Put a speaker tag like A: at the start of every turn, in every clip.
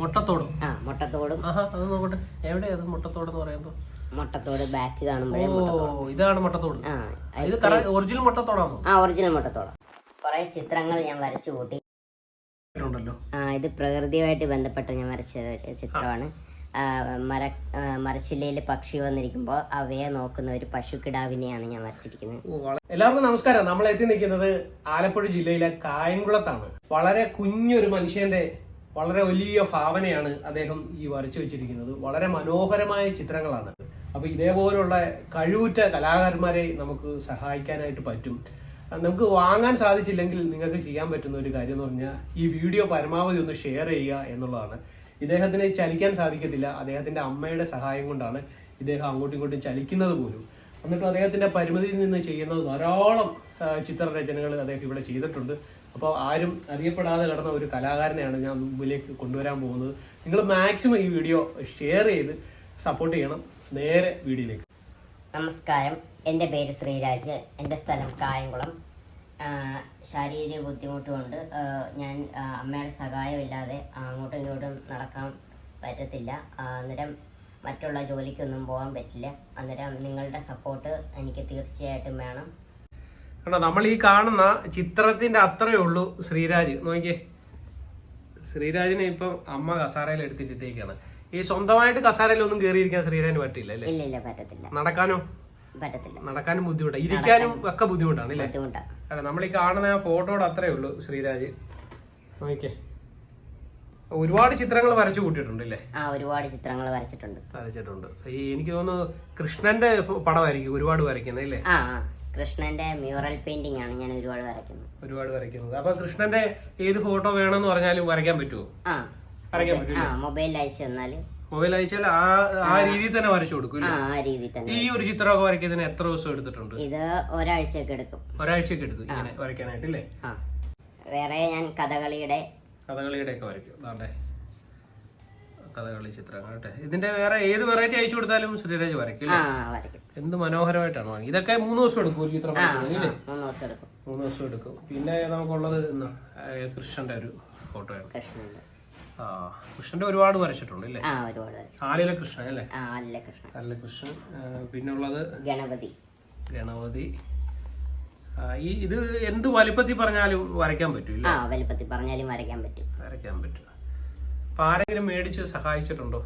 A: മുട്ടത്തോടും.
B: ആ മുട്ടത്തോടും.
A: ആഹാ അത് നോക്കട്ടെ. എവിടെയാ അത് മുട്ടത്തോട് എന്ന് പറയുമ്പോ?
B: മുട്ടത്തോട് ബാക്ക്
A: ഓ
B: കാണുമ്പോഴേ മുട്ടത്തോട്.
A: ഇതാണ് മുട്ടത്തോട്.
B: ആ
A: ഇത് ഒറിജിനൽ മുട്ടത്തോടാണോ?
B: ആ ഒറിജിനൽ മുട്ടത്തോട്. കുറെ ചിത്രങ്ങൾ ഞാൻ വരച്ചു കൂട്ടി. ആ ഇത് പ്രകൃതിയുമായിട്ട് ബന്ധപ്പെട്ട് ഞാൻ വരച്ച ചിത്രമാണ്. മര മരച്ചില്ലയിൽ പക്ഷി വന്നിരിക്കുമ്പോൾ അവയെ നോക്കുന്ന ഒരു പശുക്കിടാവിനെയാണ് ഞാൻ വരച്ചിരിക്കുന്നത്.
A: എല്ലാവർക്കും നമസ്കാരം. നമ്മൾ എത്തി നിൽക്കുന്നത് ആലപ്പുഴ ജില്ലയിലെ കായംകുളത്താണ്. വളരെ കുഞ്ഞൊരു മനുഷ്യന്റെ വളരെ വലിയ ഭാവനയാണ് അദ്ദേഹം ഈ വരച്ചു വെച്ചിരിക്കുന്നത്. വളരെ മനോഹരമായ ചിത്രങ്ങളാണ്. അപ്പോൾ ഇതേപോലുള്ള കഴിവുറ്റ കലാകാരന്മാരെ നമുക്ക് സഹായിക്കാനായിട്ട് പറ്റും. നമുക്ക് വാങ്ങാൻ സാധിച്ചില്ലെങ്കിൽ നിങ്ങൾക്ക് ചെയ്യാൻ പറ്റുന്ന ഒരു കാര്യം എന്ന് പറഞ്ഞാൽ ഈ വീഡിയോ പരമാവധി ഒന്ന് ഷെയർ ചെയ്യുക എന്നുള്ളതാണ്. ഇദ്ദേഹത്തിന് ചലിക്കാൻ സാധിക്കത്തില്ല. അദ്ദേഹത്തിന്റെ അമ്മയുടെ സഹായം കൊണ്ടാണ് ഇദ്ദേഹം അങ്ങോട്ടും ഇങ്ങോട്ടും ചലിക്കുന്നത് പോലും. എന്നിട്ട് അദ്ദേഹത്തിന്റെ പരിമിതിയിൽ നിന്ന് ചെയ്യുന്നത് ധാരാളം ചിത്രരചനകൾ അദ്ദേഹം ഇവിടെ ചെയ്തിട്ടുണ്ട്. അപ്പോൾ ആരും അറിയപ്പെടാതെ കിടന്ന ഒരു കലാകാരനെയാണ് ഞാൻ മുമ്പിലേക്ക് കൊണ്ടുവരാൻ പോകുന്നത്. നിങ്ങൾ മാക്സിമം ഈ വീഡിയോ ഷെയർ ചെയ്ത് സപ്പോർട്ട് ചെയ്യണം നേരെ വീഡിയോയിലേക്ക്.
B: നമസ്കാരം. എന്റെ പേര് ശ്രീരാജ്. എന്റെ സ്ഥലം കായംകുളം. ശാരീരിക ബുദ്ധിമുട്ട് കൊണ്ട് ഞാൻ അമ്മയുടെ സഹായമില്ലാതെ അങ്ങോട്ടും ഇങ്ങോട്ടും നടക്കാൻ പറ്റത്തില്ല. അന്നേരം മറ്റുള്ള ജോലിക്കൊന്നും പോകാൻ പറ്റില്ല. അന്നേരം നിങ്ങളുടെ സപ്പോർട്ട് എനിക്ക് തീർച്ചയായിട്ടും വേണം.
A: കണ്ടോ നമ്മൾ ഈ കാണുന്ന ചിത്രത്തിന്റെ അത്രയേ ഉള്ളൂ ശ്രീരാജ്. നോക്കിയേ. ശ്രീരാജിനെ ഇപ്പം അമ്മ കസാരയിൽ എടുത്തിട്ടേക്കാണ് ഈ സ്വന്തമായിട്ട് കസാരയിൽ ഒന്നും കേറിയിരിക്കാൻ ശ്രീരാജിന് പറ്റില്ല അല്ലേ? നടക്കാനോ? നടക്കാനും ബുദ്ധിമുട്ടാണ് ഇരിക്കാനും ഒക്കെ ബുദ്ധിമുട്ടാണ് അല്ലേ? നമ്മൾ ഈ കാണുന്ന ആ ഫോട്ടോയുടെ അത്രേ ഉള്ളൂ ശ്രീരാജ്. നോക്കിയേ. ഒരുപാട് ചിത്രങ്ങൾ വരച്ചു കൂട്ടിയിട്ടുണ്ട് അല്ലേ
B: ആ ഒരുപാട് ചിത്രങ്ങൾ വരച്ചിട്ടുണ്ട്.
A: വരച്ചിട്ടുണ്ട്. ഈ എനിക്ക് തോന്നുന്നു കൃഷ്ണന്റെ പടമായിരിക്കും ഒരുപാട് വരയ്ക്കുന്നത് അല്ലേ
B: കൃഷ്ണന്റെ മ്യൂറൽ പെയിന്റിംഗ് ആണ് ഞാൻ ഒരുപാട് വരയ്ക്കുന്നത്.
A: ഒരുപാട് വരയ്ക്കുന്നത്. അപ്പൊ കൃഷ്ണന്റെ ഏത് ഫോട്ടോ വേണമെന്ന് പറഞ്ഞാലും വരയ്ക്കാൻ പറ്റുമോ
B: ആ
A: വരയ്ക്കാൻ
B: മൊബൈലിൽ അയച്ചു തന്നാൽ.
A: മൊബൈൽ അയച്ചാൽ ആ ആ രീതിയിൽ തന്നെ വരച്ചു കൊടുക്കും
B: ആ രീതിയിൽ തന്നെ
A: ഈ ഒരു ചിത്രമൊക്കെ വരയ്ക്കുന്നതിന് എത്ര ദിവസം എടുത്തിട്ടുണ്ട്?
B: ഇത് ഒരാഴ്ചയൊക്കെ എടുക്കും.
A: ഒരാഴ്ചയൊക്കെ എടുക്കും ഇങ്ങനെ വരയ്ക്കാനായിട്ട് അല്ലേ
B: വേറെ ഞാൻ കഥകളിയുടെ
A: കഥകളിയുടെ ഒക്കെ വരയ്ക്കും. അതാണ്ടേ കഥകളി ചിത്രങ്ങൾ കേട്ടെ. ഇതിന്റെ വേറെ ഏത് വെറൈറ്റി അയച്ചു കൊടുത്താലും ശ്രീരാജ് വരയ്ക്കും എന്ത് മനോഹരമായിട്ടാണ് വാങ്ങി. ഇതൊക്കെ മൂന്ന് ദിവസം എടുക്കും ഒരു ചിത്രം
B: മൂന്ന് ദിവസം എടുക്കും.
A: പിന്നെ നമുക്കുള്ളത് ഇന്ന് കൃഷ്ണന്റെ ഒരു ഫോട്ടോ
B: കൃഷ്ണന്റെ.
A: ആ കൃഷ്ണന്റെ ഒരുപാട് വരച്ചിട്ടുണ്ട് അല്ലേ? ആലിലെ കൃഷ്ണൻ അല്ലേ? ആലിലെ കൃഷ്ണൻ. ആ, പിന്നുള്ളത്
B: ഗണപതി.
A: ഗണപതി. ഈ ഇത് എന്ത് വലിപ്പത്തിൽ പറഞ്ഞാലും വരയ്ക്കാൻ പറ്റും
B: വലുപ്പത്തിൽ പറഞ്ഞാലും വരയ്ക്കാൻ പറ്റും.
A: വരയ്ക്കാൻ പറ്റും. അപ്പൊ ആരെങ്കിലും മേടിച്ച് സഹായിച്ചിട്ടുണ്ടോ?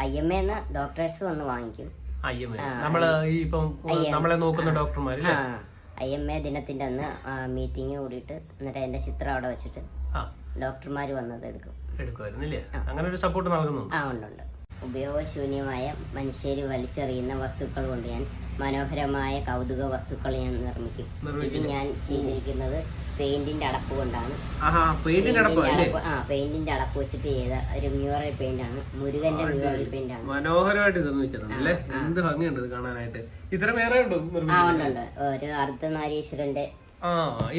B: ഐ എം എന്ന് ഡോക്ടേഴ്സ് വന്ന് വാങ്ങിക്കും.
A: അയ്യമ്മ. നമ്മൾ ഈ ഇപ്പം നമ്മളെ നോക്കുന്ന ഡോക്ടർമാരില്ലേ
B: ഐ എം എ ദിനത്തിന്റെ അന്ന് മീറ്റിംഗ് കൂടിയിട്ട് എന്നിട്ട് എന്റെ ചിത്രം അവിടെ വെച്ചിട്ട്
A: ആ.
B: ഡോക്ടർമാർ വന്നത് എടുക്കും.
A: എടുക്കുമായിരുന്നില്ലേ? അങ്ങനെ ഒരു സപ്പോർട്ട് നൽകുന്നുണ്ട്.
B: ആ ഉണ്ടുണ്ട് ഉപയോഗശൂന്യമായ മനുഷ്യർ വലിച്ചെറിയുന്ന വസ്തുക്കൾ കൊണ്ട് ഞാൻ മനോഹരമായ കൗതുക വസ്തുക്കൾ ഞാൻ നിർമ്മിക്കും. ഇത് ഞാൻ ചെയ്തിരിക്കുന്നത് പെയിന്റിന്റെ അടപ്പ് കൊണ്ടാണ്.
A: പെയിന്റിന്റെ അടപ്പ്
B: ആ പെയിന്റിന്റെ അടപ്പ് വെച്ചിട്ട് ചെയ്ത ഒരു മ്യൂറൽ പെയിന്റ് ആണ് മുരുകന്റെ മ്യൂറൽ പെയിന്റ് ആണ്
A: മനോഹരമായിട്ട് എന്ത് ഭംഗിയുണ്ട് കാണാനായിട്ട്. ഇത്ര വേറെ ഉണ്ടോ
B: ആ ഉണ്ട് ഉണ്ട്. ഒരു അർദ്ധനാരീശ്വരന്റെ
A: ആ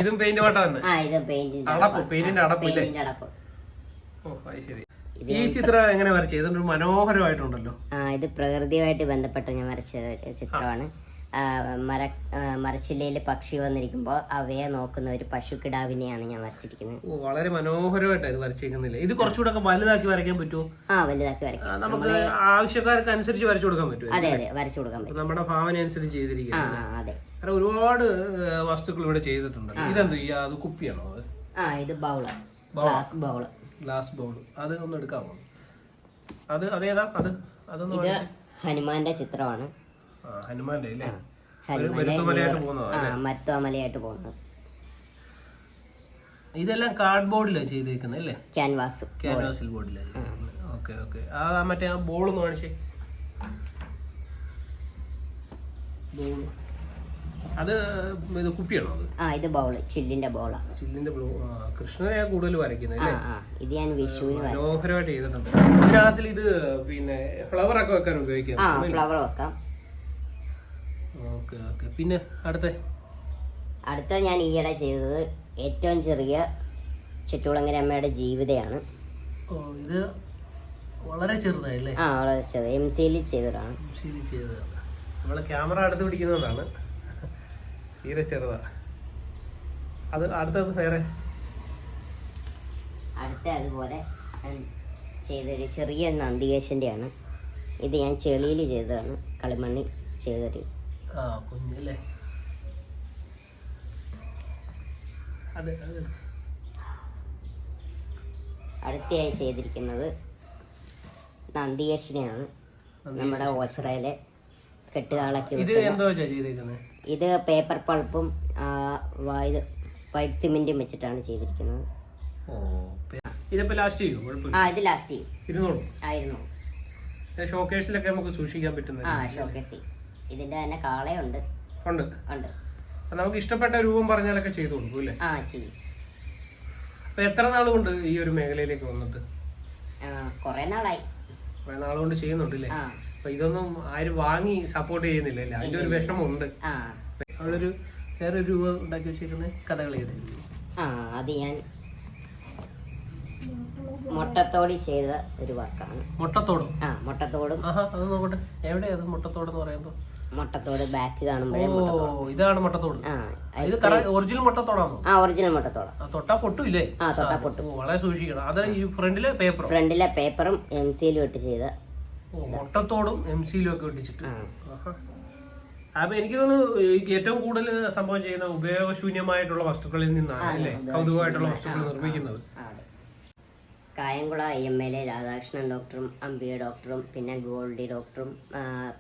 A: ഇതും പെയിന്റ് പാട്ടാണ്
B: ആ ഇത് പെയിന്റിന്റെ
A: അടപ്പ് പെയിന്റിന്റെ അടപ്പ്
B: പെയിന്റിന്റെ അടപ്പ്.
A: ഓ അത് ശരി. ഈ ചിത്രം എങ്ങനെ വരച്ചു? ഇതൊരു മനോഹരമായിട്ടുണ്ടല്ലോ.
B: ആ ഇത് പ്രകൃതിയുമായിട്ട് ബന്ധപ്പെട്ട് ഞാൻ വരച്ച ചിത്രമാണ്. മര മരച്ചില്ലയിൽ മരച്ചില്ലയിൽ പക്ഷി വന്നിരിക്കുമ്പോൾ അവയെ നോക്കുന്ന ഒരു പശുക്കിടാവിനെയാണ് ഞാൻ വരച്ചിരിക്കുന്നത്.
A: വളരെ മനോഹരമായിട്ടാണ് ഇത് വരച്ചേക്കുന്നില്ലേ ഇത് കുറച്ചുകൂടെ ഒക്കെ വലുതാക്കി വരയ്ക്കാൻ പറ്റുമോ?
B: ആ വലുതാക്കി വരയ്ക്കാം.
A: നമുക്ക് ആവശ്യക്കാർക്ക് അനുസരിച്ച് വരച്ചു കൊടുക്കാൻ പറ്റും
B: അതെ അതെ വരച്ചു കൊടുക്കാൻ പറ്റും.
A: നമ്മുടെ ഭാവന അനുസരിച്ച് ചെയ്തിരിക്കുന്നത്.
B: അതെ.
A: കാരണം ഒരുപാട് വസ്തുക്കൾ ഇവിടെ ചെയ്തിട്ടുണ്ട് ഇതെന്ത് അത് കുപ്പിയാണോ
B: ആ ഇത് bowl. Glass bowl.
A: Glass bowl അത് ഒന്ന് എടുക്കാമോ അത് അതേതാ അത് അതൊന്ന്
B: ഇത്. ഹനുമാന്റെ ചിത്രമാണ്.
A: ആ, ഹനുമാന്റെ അല്ലേ? ഒരു
B: ഹനുമാന്റെ
A: വരുത്തുമലയായിട്ട് പോകുന്നതാ
B: ആ മരുത്തോമലയായിട്ട് പോകുന്നത്.
A: ഇതെല്ലാം കാർഡ് ബോർഡിലാണ് ചെയ്തേക്കുന്നത് അല്ലേ?
B: ക്യാൻവാസ്
A: ക്യാൻവാസിൽ ബോർഡിലാണ് ഓക്കെ ഓക്കെ. ആ മറ്റേ ആ ബോൾ ഒന്ന് കാണിച്ചേ. ബോൾ അത് ഇത് കുപ്പിയാണോ അത്?
B: ആ ഇത് ബൗൾ ചില്ലിന്റെ ബൗളാ
A: ചില്ലിന്റെ ബ്ലൂ കൃഷ്ണനെയാ കൂടുതൽ വരയ്ക്കുന്നത്
B: ആ ആ ഇത് ഞാൻ വിഷുവിന് വര-
A: മനോഹരമായിട്ട് ചെയ്തിട്ടുണ്ട്. ഇതിനകത്തിൽ ഇത് പിന്നെ ഫ്ലവർ ഒക്കെ വെക്കാൻ ഉപയോഗിക്കാം
B: ആ ഫ്ലവർ വെക്കാം.
A: Okay okay. പിന്നെ അടുത്ത?
B: അടുത്ത ഞാൻ ഈയിടെ ചെയ്തത് ഏറ്റവും ചെറിയ ചുറ്റുകുളങ്ങര അമ്മയുടെ ജീവിതയാണ്.
A: ഓ ഇത് വളരെ ചെറുതായില്ലേ?
B: ആ വളരെ ചെറുത് എം സിയിൽ ചെയ്തതാണ്.
A: ശരി ചെയ്തതാണ്. നമ്മളെ ക്യാമറ അടുത്ത് പിടിക്കുന്നതാണ് തീരെ ചെറുതാ. അത് അടുത്തത് വേറെ.
B: അടുത്ത അതുപോലെ ചെയ്തൊരു ചെറിയ നന്ദികേശന്റെയാണ് ഇത് ഞാൻ ചെളിയിൽ ചെയ്തതാണ്. കളിമണ്ണി ചെയ്തൊരു.
A: ആ കുഞ്ഞല്ലേ. അതെ അതെ
B: അടുത്തയായി ചെയ്തിരിക്കുന്നത് നന്ദികേശനെയാണ്. നമ്മുടെ ഓച്ചറയിലെ കെട്ടുകാളൊക്കെ
A: ഇത് എന്തോ
B: ഇത് പേപ്പർ പൾപ്പും ഇത് വൈറ്റ് സിമെന്റും വെച്ചിട്ടാണ് ചെയ്തിരിക്കുന്നത്.
A: ഓ ഇതിപ്പോ ലാസ്റ്റ് ചെയ്യും?
B: ആ ഇത് ലാസ്റ്റ് ചെയ്യും.
A: ഇരുന്നോളൂ.
B: ആയിരുന്നു
A: ഷോക്കേസിലൊക്കെ നമുക്ക് സൂക്ഷിക്കാൻ പറ്റുന്നത്
B: ആ ഷോക്കേസി ഇതിന്റെ തന്നെ കാളയുണ്ട്
A: ഉണ്ട്.
B: ഉണ്ട്.
A: നമുക്ക് ഇഷ്ടപ്പെട്ട രൂപം പറഞ്ഞാലൊക്കെ ചെയ്തു കൊടുക്കും അല്ലേ?
B: ആ ചെയ്യും.
A: അപ്പൊ എത്ര നാൾ കൊണ്ട് ഈ ഒരു മേഖലയിലേക്ക് വന്നിട്ട്?
B: കുറേ നാളായി.
A: കുറെ നാളുകൊണ്ട് ചെയ്യുന്നുണ്ട് അല്ലേ? അപ്പൊ ഇതൊന്നും ആരും വാങ്ങി സപ്പോർട്ട് ചെയ്യുന്നില്ല. അല്ലേ അതിന്റെ ഒരു വിഷമമുണ്ട്. അവളൊരു വേറൊരു രൂപ ഉണ്ടാക്കി വെച്ചിരിക്കുന്ന കഥകളിയുടെ.
B: ആ അത് ഞാൻ മുട്ടത്തോടി ചെയ്ത ഒരു വർക്കാണ്.
A: മുട്ടത്തോടും?
B: ആ മുട്ടത്തോടും.
A: അത് നോക്കട്ടെ. എവിടെയാ അത് മുട്ടത്തോട് എന്ന് പറയുമ്പോ?
B: മുട്ടത്തോട് ബാക്ക് കാണുമ്പോഴേ
A: ഇതാണ് മുട്ടത്തോട്. ഇത് ഒറിജിനൽ മുട്ടത്തോടാണോ?
B: ആ ഒറിജിനൽ മുട്ടത്തോട്.
A: ആ തൊട്ടാ പൊട്ടില്ലേ?
B: ആ തൊട്ടാ പൊട്ടും.
A: വളരെ സൂക്ഷിക്കണം. അത് ഈ ഫ്രണ്ടിലെ പേപ്പറോ
B: ഫ്രണ്ടിലെ പേപ്പറും എം സിയിലും ഇട്ട് ചെയ്ത
A: മുട്ടത്തോടും എം സിയിലും ഒക്കെ ഒട്ടിച്ചിട്ട്.
B: ആ.
A: അപ്പൊ എനിക്ക് തോന്നുന്നു ഏറ്റവും കൂടുതൽ സംഭവം ചെയ്യുന്ന ഉപയോഗശൂന്യമായിട്ടുള്ള വസ്തുക്കളിൽ നിന്നാണ് അല്ലേ? കൗതുകമായിട്ടുള്ള വസ്തുക്കൾ നിർമ്മിക്കുന്നത്.
B: Kayamkulam I M L A Radhakrishnan ഡോക്ടറും അംബിയ ഡോക്ടറും പിന്നെ ഗോൾഡി ഡോക്ടറും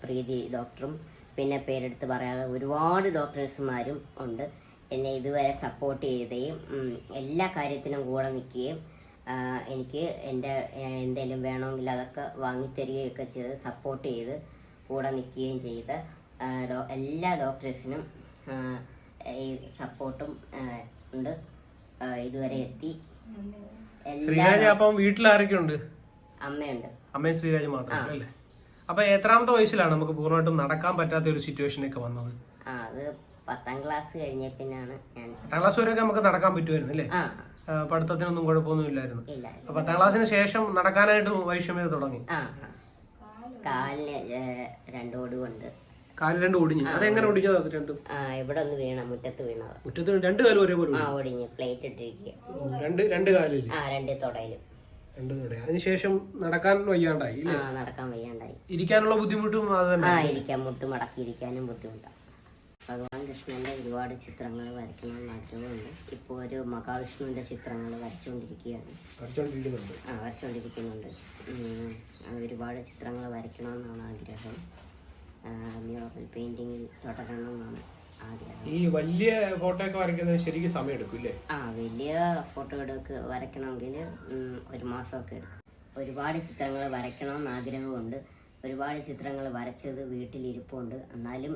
B: പ്രീതി ഡോക്ടറും പിന്നെ പേരെടുത്ത് പറയാതെ ഒരുപാട് ഡോക്ടേഴ്സുമാരും ഉണ്ട്. എന്നെ ഇതുവരെ സപ്പോർട്ട് ചെയ്യുകയും എല്ലാ കാര്യത്തിനും കൂടെ നിൽക്കുകയും എനിക്ക് എന്റെ എന്തെങ്കിലും വേണമെങ്കിൽ അതൊക്കെ വാങ്ങിത്തരികയൊക്കെ ചെയ്ത് സപ്പോർട്ട് ചെയ്ത് കൂടെ നിൽക്കുകയും ചെയ്ത് എല്ലാ ഡോക്ടേഴ്സിനും ഈ സപ്പോർട്ടും ഉണ്ട്. ഇതുവരെ എത്തി. വീട്ടിലാരൊക്കെയുണ്ട്
A: ശ്രീരാജ് അപ്പം വീട്ടിൽ
B: അമ്മയുണ്ട്.
A: അമ്മയും ശ്രീരാജ് മാത്രമല്ല അല്ലേ? അപ്പൊ എത്രാമത്തെ വയസ്സിലാണ് നമുക്ക് പൂർണമായിട്ടും നടക്കാൻ പറ്റാത്ത ഒരു സിറ്റുവേഷൻ ഒക്കെ
B: വന്നത്? അത് പത്താം ക്ലാസ് കഴിഞ്ഞ പിന്നാണ്
A: പത്താം ക്ലാസ് വരെയൊക്കെ നമുക്ക് നടക്കാൻ പറ്റുമായിരുന്നു അല്ലേ? പഠിത്തത്തിനൊന്നും കുഴപ്പമൊന്നും ഇല്ലായിരുന്നു
B: ഇല്ല.
A: അപ്പൊ പത്താം ക്ലാസ്സിന് ശേഷം നടക്കാനായിട്ട് വൈഷമ്യത തുടങ്ങി.
B: ആ ആ. കാലിന് രണ്ടോട് കൊണ്ട്
A: കാൽ രണ്ട് ഒടിഞ്ഞു അതെങ്ങനെ ഒടിഞ്ഞത് അത് രണ്ടും?
B: ആ ഇവിടെ ഒന്ന് വീണ മുറ്റത്ത് വീണത്.
A: മുറ്റത്ത് രണ്ട് കാലും ഒരേപോലെ
B: ആ
A: ഒടിഞ്ഞു.
B: ഒടിഞ്ഞ് പ്ലേറ്റ് ഇട്ടിരിക്കുക
A: രണ്ട് രണ്ട് കാലിൽ.
B: ആ രണ്ട് തുടയിലും.
A: രണ്ട് തുട. അതിനുശേഷം നടക്കാൻ വയ്യാണ്ടായി
B: ആ നടക്കാൻ വയ്യാണ്ടായി.
A: ഇരിക്കാനുള്ള ബുദ്ധിമുട്ടും അത് തന്നെ.
B: ആ ഇരിക്കാൻ മുട്ട് മടക്കി ഇരിക്കാനും ബുദ്ധിമുട്ടാണ് ഭഗവാൻ കൃഷ്ണന്റെ ഒരുപാട് ചിത്രങ്ങൾ വരയ്ക്കണമെന്ന് ആഗ്രഹമുണ്ട് ഇപ്പോൾ ഒരു മഹാവിഷ്ണുവിന്റെ ചിത്രങ്ങൾ വരച്ചുകൊണ്ടിരിക്കുകയാണ്. ആ വരച്ചുകൊണ്ടിരിക്കുന്നുണ്ട്. ഒരുപാട് ചിത്രങ്ങൾ വരയ്ക്കണമെന്നാണ് ആഗ്രഹം. മ്യൂറൽ പെയിന്റിങ്ങിൽ തുടരണമെന്നാണ് ആഗ്രഹം.
A: ഈ വലിയ ഫോട്ടോ ഒക്കെ വരയ്ക്കുന്നത് ശരിക്കും സമയം എടുക്കും ഇല്ലേ?
B: ആ വലിയ ഫോട്ടോ എടുക്ക് വരയ്ക്കണമെങ്കിൽ ഒരു മാസമൊക്കെ എടുക്കും. ഒരുപാട് ചിത്രങ്ങൾ വരയ്ക്കണമെന്ന് ആഗ്രഹമുണ്ട്. ഒരുപാട് ചിത്രങ്ങൾ വരച്ചത് വീട്ടിലിരിപ്പുണ്ട്. എന്നാലും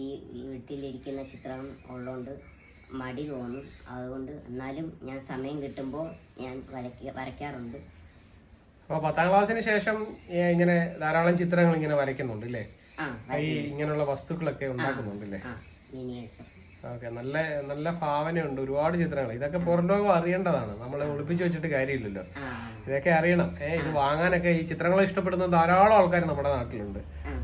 B: ഈ വീട്ടിലിരിക്കുന്ന ചിത്രം ഉള്ളതുകൊണ്ട് മടി തോന്നും. അതുകൊണ്ട് എന്നാലും ഞാൻ സമയം കിട്ടുമ്പോൾ ഞാൻ വരയ്ക്ക വരയ്ക്കാറുണ്ട്.
A: അപ്പോൾ പത്താം ക്ലാസ്സിന് ശേഷം ഇങ്ങനെ ധാരാളം ചിത്രങ്ങൾ ഇങ്ങനെ വരയ്ക്കുന്നുണ്ട് അല്ലേ ഈ ഇങ്ങനെയുള്ള വസ്തുക്കളൊക്കെ ഉണ്ടാക്കുന്നുണ്ട് അല്ലേ ഓക്കെ നല്ല നല്ല ഭാവനയുണ്ട് ഒരുപാട് ചിത്രങ്ങൾ. ഇതൊക്കെ പുറം ലോകം അറിയേണ്ടതാണ്. നമ്മൾ ഒളിപ്പിച്ചു വെച്ചിട്ട് കാര്യമില്ലല്ലോ. ഇതൊക്കെ അറിയണം. ഏ ഇത് വാങ്ങാനൊക്കെ ഈ ചിത്രങ്ങൾ ഇഷ്ടപ്പെടുന്ന ധാരാളം ആൾക്കാർ നമ്മുടെ നാട്ടിലുണ്ട്.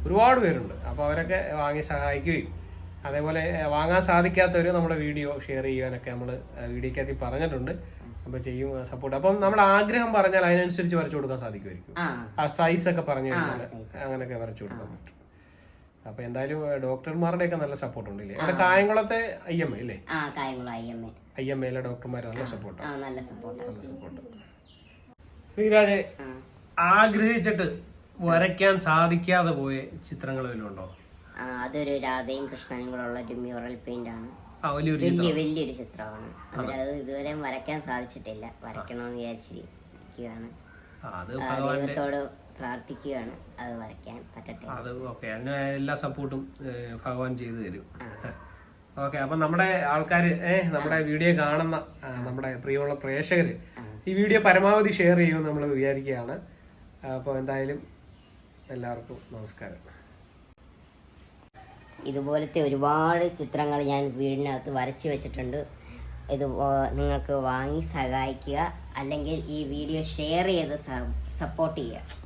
A: ഒരുപാട് പേരുണ്ട്. അപ്പോൾ അവരൊക്കെ വാങ്ങി സഹായിക്കുകയും അതേപോലെ വാങ്ങാൻ സാധിക്കാത്തവർ നമ്മുടെ വീഡിയോ ഷെയർ ചെയ്യാനൊക്കെ നമ്മൾ വീഡിയോക്കകത്ത് പറഞ്ഞിട്ടുണ്ട്. അപ്പൊ ചെയ്യും സപ്പോർട്ട്. അപ്പം നമ്മുടെ ആഗ്രഹം പറഞ്ഞാൽ അതിനനുസരിച്ച് വരച്ചു കൊടുക്കാൻ സാധിക്കുമായിരിക്കും.
B: ആ.
A: സൈസ് ഒക്കെ പറഞ്ഞു കഴിഞ്ഞാൽ. അങ്ങനെയൊക്കെ വരച്ചു കൊടുക്കാൻ പറ്റും. അപ്പൊ എന്തായാലും ഡോക്ടർമാരുടെ ഒക്കെ നല്ല സപ്പോർട്ട് ഉണ്ട് ഇല്ലേ അവിടെ കായംകുളത്തെ ഐ എം ഇല്ലേ
B: ആ Kayamkulam I M A
A: I M എയിലെ ഡോക്ടർമാർ നല്ല സപ്പോർട്ട്.
B: ആ നല്ല സപ്പോർട്ടാണ്
A: സപ്പോർട്ട്. ശ്രീരാജെ ആഗ്രഹിച്ചിട്ട് വരയ്ക്കാൻ സാധിക്കാതെ പോയ ചിത്രങ്ങൾ ഉണ്ടോ?
B: അതൊരു രാധയും കൃഷ്ണനും കൂടെ ഉള്ള ഒരു മ്യൂറൽ പെയിന്റ് ആണ്.
A: വലിയൊരു
B: വലിയ വലിയൊരു ചിത്രമാണ്. അവരത് ഇതുവരെ വരയ്ക്കാൻ സാധിച്ചിട്ടില്ല. വരയ്ക്കണമെന്ന് വിചാരിച്ചിരിക്കുകയാണ്. ദൈവത്തോട് പ്രാർത്ഥിക്കുകയാണ്. അത് വരയ്ക്കാൻ പറ്റട്ടെ.
A: അത് ഓക്കെ. അതിന് എല്ലാ സപ്പോർട്ടും ഭഗവാൻ ചെയ്തു തരും. ഓക്കെ. അപ്പൊ നമ്മുടെ ആൾക്കാർ ഏഹ് നമ്മുടെ വീഡിയോ കാണുന്ന നമ്മുടെ പ്രിയമുള്ള പ്രേക്ഷകര് ഈ വീഡിയോ പരമാവധി ഷെയർ ചെയ്യുമെന്ന് നമ്മൾ വിചാരിക്കുകയാണ്. അപ്പോൾ എന്തായാലും എല്ലാവർക്കും നമസ്കാരം.
B: ഇതുപോലത്തെ ഒരുപാട് ചിത്രങ്ങൾ ഞാൻ വീടിനകത്ത് വരച്ച് വെച്ചിട്ടുണ്ട്. ഇത് നിങ്ങൾക്ക് വാങ്ങി സഹായിക്കുക. അല്ലെങ്കിൽ ഈ വീഡിയോ ഷെയർ ചെയ്ത് സപ്പോർട്ട് ചെയ്യുക.